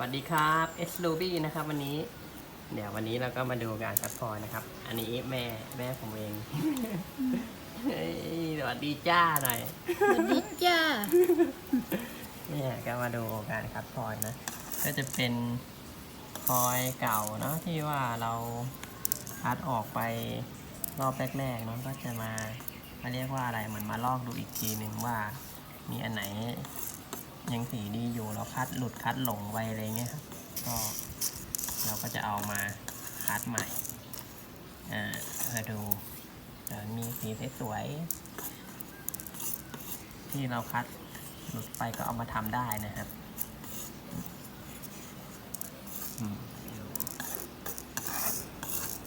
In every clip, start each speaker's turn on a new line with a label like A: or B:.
A: สวัสดีครับเอสลูบี้นะครับวันนี้ เดี๋ยววันนี้เราก็มาดูการคัดพลอยนะครับ อันนี้แม่แม่ผมเองเฮ้ยสวัสดีจ้าหน่อย
B: สวัสดีจ้า
A: เนี่ยก็มาดูการคัดพลอยนะ ก็จะเป็นพลอยเก่าเนาะที่ว่าเราคัดออกไปรอบแรกๆเนาะก็จะมามาเรียกว่าอะไรเหมือนมาลอกดูอีกทีหนึ่งว่า มีอันไหน ยังสีดีอยู่เราคัดหลุดคัดหลงไปอะไรเงี้ยครับก็เราก็จะเอามาคัดใหม่อ่าเพื่อดูมีสีสวยๆที่เราคัดหลุดไปก็เอามาทำได้นะครับ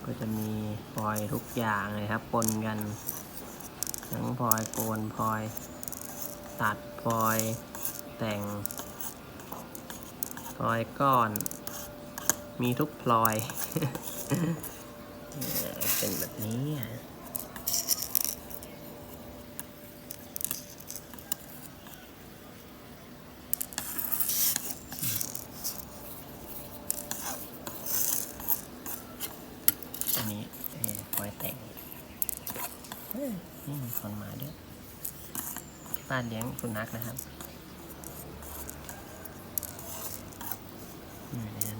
A: ก็จะมีพลอยทุกอย่างเลยครับปนกันทั้งพลอยโกนพลอย ตัดพลอย แต่งพลอยก้อน มีทุกพลอย เป็นแบบนี้อันนี้พลอยแต่งนี่มีคนมาด้วยบ้านเลี้ยงสุนัขนะครับ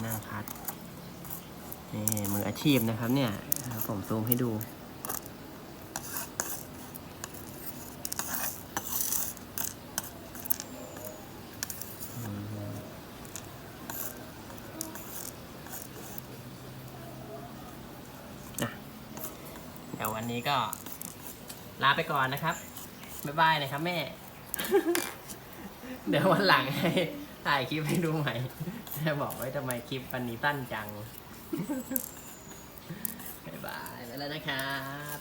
A: นี่ พัดนี่มืออาชีพนะครับเนี่ยผมซูมให้ดู เดี๋ยววันนี้ก็ ลาไปก่อนนะครับ บ๊ายบายนะครับแม่ เดี๋ยววันหลังให้ ถ่ายคลิปให้ดูใหม่จะบอกว่าทำไมคลิปวันนี้สั้นจัง บ๊ายบายไปแล้วนะครับ